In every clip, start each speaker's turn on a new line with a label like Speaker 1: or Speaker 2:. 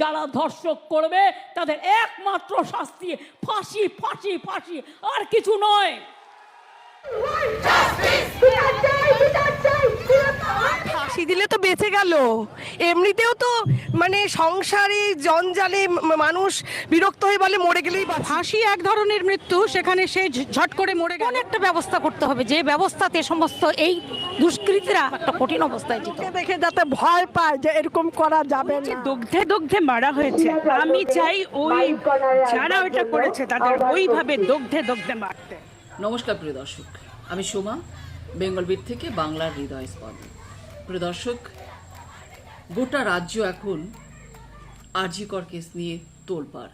Speaker 1: যারা ধর্ষক করবে তাদের একমাত্র শাস্তি ফাঁসি ফাঁসি ফাঁসি আর কিছু নয়।
Speaker 2: ফাঁসি দিলে তো বেঁচে গেল। এমনিতেও তো মানে সংসারে জঞ্জালে মানুষ বিরক্ত হয়ে বলে মরে গেলেই।
Speaker 3: ফাঁসি এক ধরনের মৃত্যু সেখানে সে ঝট করে মরে গেল। একটা ব্যবস্থা করতে হবে যে ব্যবস্থাতে সমস্ত এই দুষ্কৃতীরা একটা কঠিন অবস্থায় যেত।
Speaker 2: দেখে যাতে ভয় পায় যে এরকম করা যাবে
Speaker 4: যে
Speaker 2: না
Speaker 4: দগ্ধে দগ্ধে মারা হয়েছে। আমি চাই ওই যারা ওইটা করেছে তাদের ওইভাবে দগ্ধে দগ্ধে মারতে।
Speaker 5: নমস্কার প্রিয় দর্শক আমি সোমা বেঙ্গল বিট থেকে বাংলার হৃদয় স্পন্দন। প্রিয় দর্শক, গোটা রাজ্য এখন আরজিকর কেস নিয়ে তোলপাড়।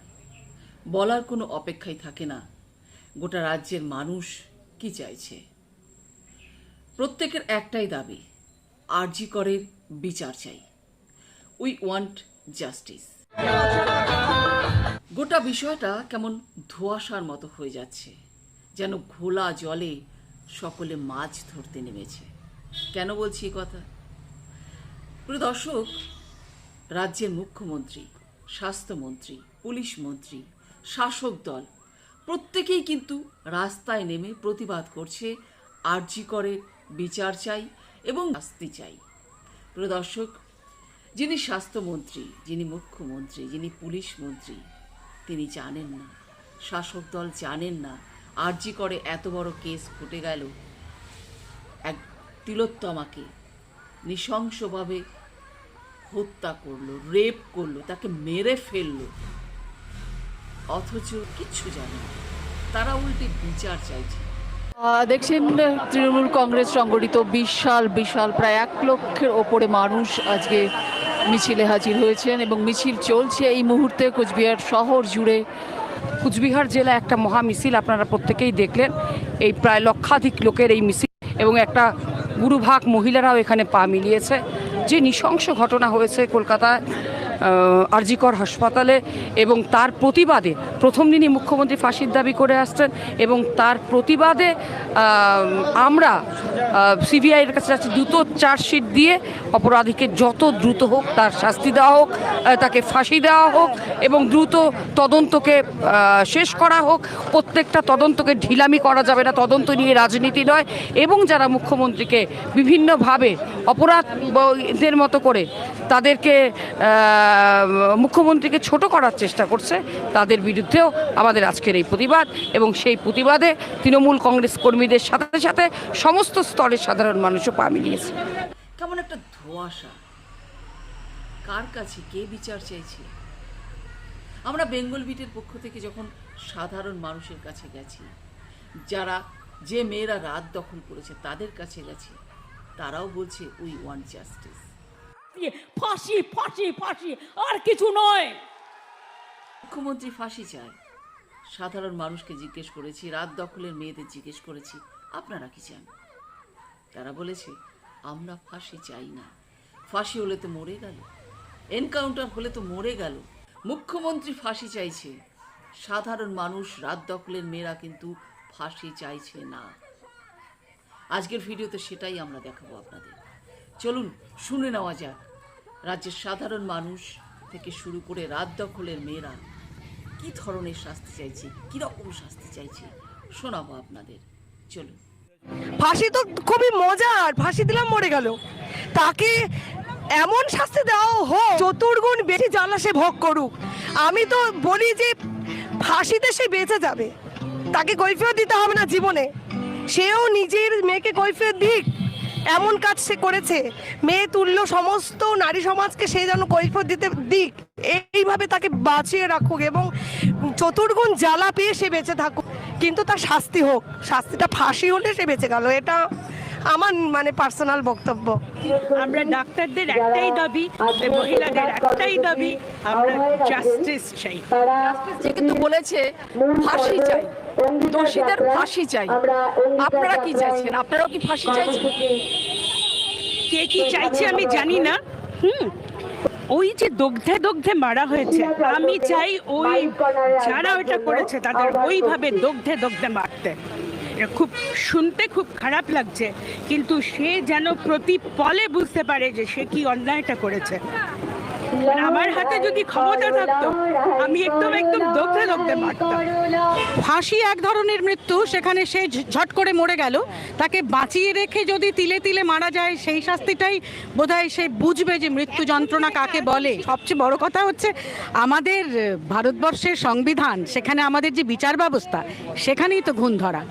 Speaker 5: বলার কোনো অপেক্ষাই থাকে না। গোটা রাজ্যের মানুষ কি চাইছে? প্রত্যেকের একটাই দাবি, আরজিকরের বিচার চাই। We want justice. গোটা বিষয়টা কেমন ধোঁয়াশার মতো হয়ে যাচ্ছে, যেন ঘোলা জলে সকলে মাছ ধরতে নেমেছে। কেন বলছি কথা? প্রিয় দর্শক, রাজ্যের মুখ্যমন্ত্রী, স্বাস্থ্যমন্ত্রী, পুলিশ মন্ত্রী, শাসক দল, প্রত্যেকেই কিন্তু রাস্তায় নেমে প্রতিবাদ করছে, আরজি করে, বিচার চাই এবং শাস্তি চাই। প্রিয় দর্শক, যিনি স্বাস্থ্যমন্ত্রী, যিনি মুখ্যমন্ত্রী, যিনি পুলিশ মন্ত্রী, তিনি জানেন না, শাসক দল জানেন না, আরজি করে এত বড় কেস ঘটে গেল, এক তিলোত্তমাকে নৃশংসভাবে হত্যা করল রেপ করল, তাকে মেরে ফেলল। অথচ কিচ্ছু জানে না। তারা উল্টে বিচার চাইছে।
Speaker 6: দেখছেন, তৃণমূল কংগ্রেস সংগঠিত বিশাল বিশাল, প্রায় এক লক্ষের ওপরে মানুষ আজকে মিছিলে হাজির হয়েছেন এবং মিছিল চলছে এই মুহূর্তে কোচবিহার শহর জুড়ে।
Speaker 3: কুচবিহার জেলা একটা মহা মিছিল আপনারা প্রত্যেকেই দেখলেন। এই প্রায় লক্ষাধিক লোকের এই মিছিল এবং একটা গুরুভাগ মহিলারাও এখানে পা মিলিয়েছে। যে নৃশংস ঘটনা হয়েছে কলকাতায় আরজিকর হাসপাতালে এবং তার প্রতিবাদে প্রথম দিনই মুখ্যমন্ত্রী ফাঁসির দাবি করে আসছেন এবং তার প্রতিবাদে আমরা সিবিআইয়ের কাছে যাচ্ছি। দ্রুত চার্জশিট দিয়ে অপরাধীকে যত দ্রুত হোক তার শাস্তি দেওয়া হোক তাকে ফাঁসি দেওয়া হোক এবং দ্রুত তদন্তকে শেষ করা হোক। প্রত্যেকটা তদন্তকে ঢিলামি করা যাবে না, তদন্ত নিয়ে রাজনীতি নয় এবং যারা মুখ্যমন্ত্রীকে বিভিন্নভাবে অপরাধদের মতো করে তাদেরকে মুখ্যমন্ত্রীকে ছোট করার চেষ্টা করছে তাদের বিরুদ্ধেও আমাদের আজকের এই প্রতিবাদ এবং সেই প্রতিবাদে তৃণমূল কংগ্রেস কর্মীদের সাথে সাথে সমস্ত স্তরের সাধারণ মানুষও পা মিলিয়েছে।
Speaker 5: কেমন একটা ধোঁয়াশা। কার কাছে, কে বিচার চাইছে? আমরা বেঙ্গল বিটের পক্ষ থেকে যখন সাধারণ মানুষের কাছে গেছি, যারা যে মেয়েরা রাত দখল করেছে তাদের কাছে গেছে, তারাও বলছে উই ওয়ান্ট জাস্টিস
Speaker 1: ফাঁসি ফাঁসি ফাঁসি, আর কিছু নয়।
Speaker 5: মুখ্যমন্ত্রী ফাঁসি চায়। সাধারণ মানুষকে জিজ্ঞেস করেছি, রাত দখলের মেয়েদের জিজ্ঞেস করেছি, আপনারা কি চান? তারা বলেছে, আমরা ফাঁসি চাই না। ফাঁসি হলে তো মরে গেল। এনকাউন্টার হলে তো মরে গেল। মুখ্যমন্ত্রী ফাঁসি চাইছে। সাধারণ মানুষ, রাত দখলের মেয়েরা কিন্তু ফাঁসি চাইছে না। আজকের ভিডিওতে সেটাই আমরা দেখাবো আপনাদের। চলুন, শুনে নেওয়া যাক। রাজ্যের সাধারণ মানুষ থেকে শুরু করে রাত দখলের মেয়েরা কি ধরনের শাস্তি চাইছে কি রকম শাস্তি চাইছে, শোনাবো আপনাদের। চলুন।
Speaker 2: ফাঁসি তো খুবই মজার, ফাঁসি দিলাম মরে গেল। তাকে এমন শাস্তি দেওয়া হোক, চতুর্গুণ বেশি জ্বালা সে ভোগ করুক। আমি তো বলি যে ফাঁসিতে সে বেঁচে যাবে। তাকে কৈফিয়ত দিতে হবে না জীবনে। সেও নিজের মেয়েকে কৈফিয়ত দিক। এমন কাজ সে করেছে। মেয়ে তুল্য সমস্ত নারী সমাজকে সে যেন কৈফিয়ত দিতে দিক এইভাবে তাকে বাঁচিয়ে রাখুক এবং চতুর্গুণ জ্বালা পেয়ে সে বেঁচে থাকুক। কিন্তু তার শাস্তি হোক শাস্তিটা ফাঁসি হলে সে বেঁচে গেল এটা আমার মানে পার্সোনাল বক্তব্য।
Speaker 4: আমরা ডাক্তারদের একটাই দাবি মহিলাদের একটাই দাবি আমরা জাস্টিস চাই।
Speaker 6: যে কিন্তু বলেছে ফাঁসি চাই। দোষীদের ফাঁসি চাই। আপনারা কি চাইছেন? আপনারাও কি ফাঁসি চাইছেন?
Speaker 4: কে কি চাইছে আমি জানি না। হুম। ওই যে দগ্ধে দগ্ধে মারা হয়েছে আমি চাই ওই যারা ওইটা করেছে তাদের ওইভাবে দগ্ধে দগ্ধে মারতে। খুব শুনতে খুব খারাপ লাগছে কিন্তু সে যেন প্রতি পলে বুঝতে পারে যে সে কি অন্যায়টা করেছে। আমার হাতে যদি ক্ষমতা থাকতো, আমি একদম একদম দগ্ধে দগ্ধে মারতাম।
Speaker 7: ফাঁসি এক ধরনের মৃত্যু, সেখানে সে ঝট করে মরে গেল। তাকে বাঁচিয়ে রেখে যদি তিলে তিলে মারা যায়, সেই শাস্তিটাই বোধহয় সে বুঝবে যে মৃত্যু যন্ত্রণা কাকে বলে। সবচেয়ে বড় কথা হচ্ছে, আমাদের ভারতবর্ষের সংবিধান, সেখানে আমাদের যে বিচার ব্যবস্থা, সেখানেই তো ঘুণ ধরা।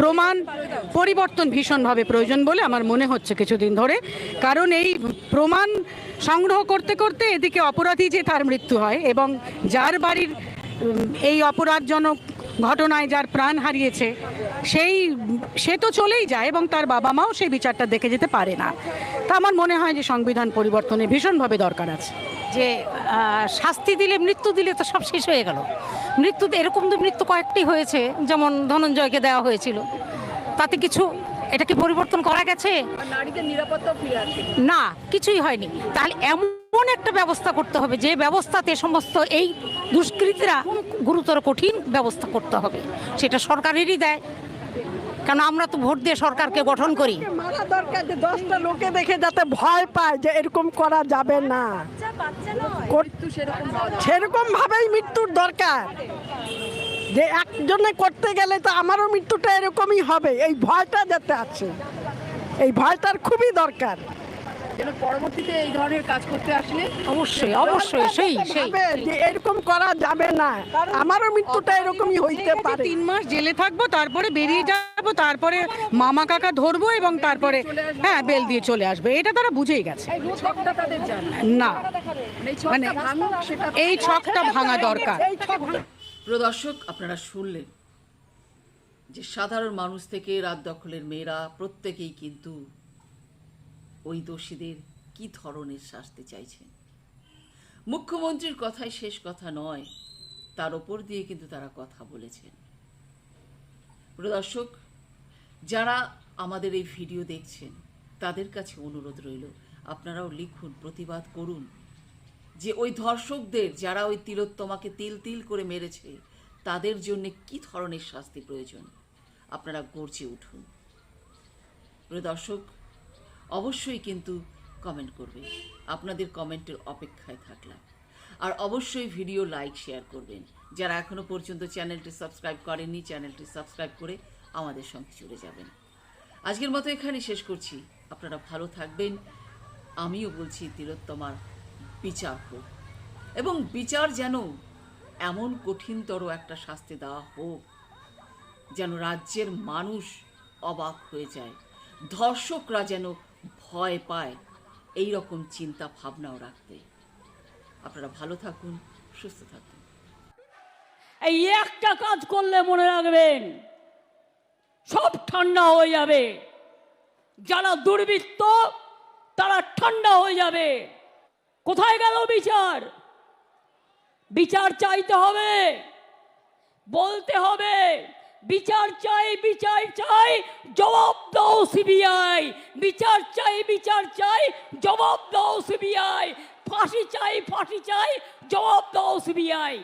Speaker 7: প্রমাণ, পরিবর্তন ভীষণভাবে প্রয়োজন বলে আমার মনে হচ্ছে কিছুদিন ধরে। কারণ এই প্রমাণ সংগ্রহ করতে করতে এদিকে অপরাধী যে তার মৃত্যু হয় এবং যার বাড়ির এই অপরাধজনক ঘটনায় যার প্রাণ হারিয়েছে সেই সে তো চলেই যায় এবং তার বাবা মাও সেই বিচারটা দেখে যেতে পারে না। তা আমার মনে হয় যে সংবিধান পরিবর্তনে ভীষণভাবে দরকার আছে।
Speaker 8: যে শাস্তি দিলে মৃত্যু দিলে তো সব শেষ হয়ে গেল। মৃত্যুতে এরকম তো মৃত্যু কয়েকটি হয়েছে যেমন ধনঞ্জয়কে দেওয়া হয়েছিল। তাতে কিছু এটা কি পরিবর্তন করা গেছে? না কিছুই হয়নি। তাহলে এমন একটা ব্যবস্থা করতে হবে। যে ব্যবস্থাতে সমস্ত এই দুষ্কৃতীরা গুরুতর কঠিন ব্যবস্থা করতে হবে। সেটা সরকারেরই দেয়। কেন আমরা তো ভোট দিয়ে সরকারকে গঠন করি।
Speaker 2: মারা দরকার যে দশটা লোকে দেখে যাতে ভয় পায় যে এরকম করা যাবে না। সেরকম ভাবেই মৃত্যুর দরকার। যে একজনে করতে গেলে তো আমারও মৃত্যুটা এরকমই হবে। এই ভয়টা যাতে আছে। এই ভয়টার খুবই দরকার।
Speaker 3: যেন পরবর্তীতে এই ধরনের কাজ করতে আসলে
Speaker 8: অবশ্যই অবশ্যই সেই সেই।
Speaker 2: যে এরকম করা যাবে না। আমারও মৃত্যুটা এরকমই হইতে পারে।
Speaker 7: তিন মাস জেলে থাকব তারপরে বেরিয়ে যাব তারপরে মামা কাকা ধরবো এবং তারপরে হ্যাঁ বেল দিয়ে চলে আসবে। এটা তারা বুঝেই গেছে।
Speaker 3: ছকটা তাদের জানে।
Speaker 7: না।
Speaker 3: মানে
Speaker 7: এই ছকটা ভাঙা দরকার।
Speaker 5: প্রিয় দর্শক আপনারা শুনলেন যে সাধারণ মানুষ থেকে রাত দখলের মেয়েরা প্রত্যেকেই কিন্তু ওই দোষীদের কি ধরনের শাস্তি চাইছেন মুখ্যমন্ত্রীর কথাই শেষ কথা নয়, তার ওপর দিয়ে কিন্তু তারা কথা বলেছেন। প্রিয় দর্শক, যারা আমাদের এই ভিডিও দেখছেন, তাদের কাছে অনুরোধ রইল, আপনারাও লিখুন, প্রতিবাদ করুন, যে ওই ধর্ষকদের যারা ওই তিলোত্তমাকে তিল তিল করে মেরেছে, তাদের জন্য কি ধরনের শাস্তি প্রয়োজন? আপনারা গর্জে উঠুন। দর্শক অবশ্যই কিন্তু কমেন্ট করবেন আপনাদের কমেন্টের অপেক্ষায় থাকলাম। আর অবশ্যই ভিডিও লাইক শেয়ার করবেন। যারা এখনও পর্যন্ত চ্যানেলটি সাবস্ক্রাইব করেননি চ্যানেলটি সাবস্ক্রাইব করে আমাদের সঙ্গে জুড়ে যাবেন। আজকের মতো এখানে শেষ করছি। আপনারা ভালো থাকবেন। আমিও বলছি, তিলোত্তমার বিচার হোক। এবং বিচার যেন এমন কঠিনতর একটা শাস্তি দেওয়া হোক, যেন রাজ্যের মানুষ অবাক হয়ে যায়। ধর্ষকরা যেন ভয় পায় এই রকম চিন্তা ভাবনাও রাখতে। আপনারা ভালো থাকুন, সুস্থ থাকুন।
Speaker 1: এই একটা কাজ করলে মনে রাখবেন, সব ঠান্ডা হয়ে যাবে। যারা দুর্বৃত্ত, তারা ঠান্ডা হয়ে যাবে। কোথায় গেল বিচার? বিচার চাইতে হবে, বলতে হবে। বিচার চাই বিচার চাই, জবাব দাও সিবিআই বিচার চাই বিচার চাই, জবাব দাও সিবিআই ফাঁসি চাই ফাঁসি চাই, জবাব দাও সিবিআই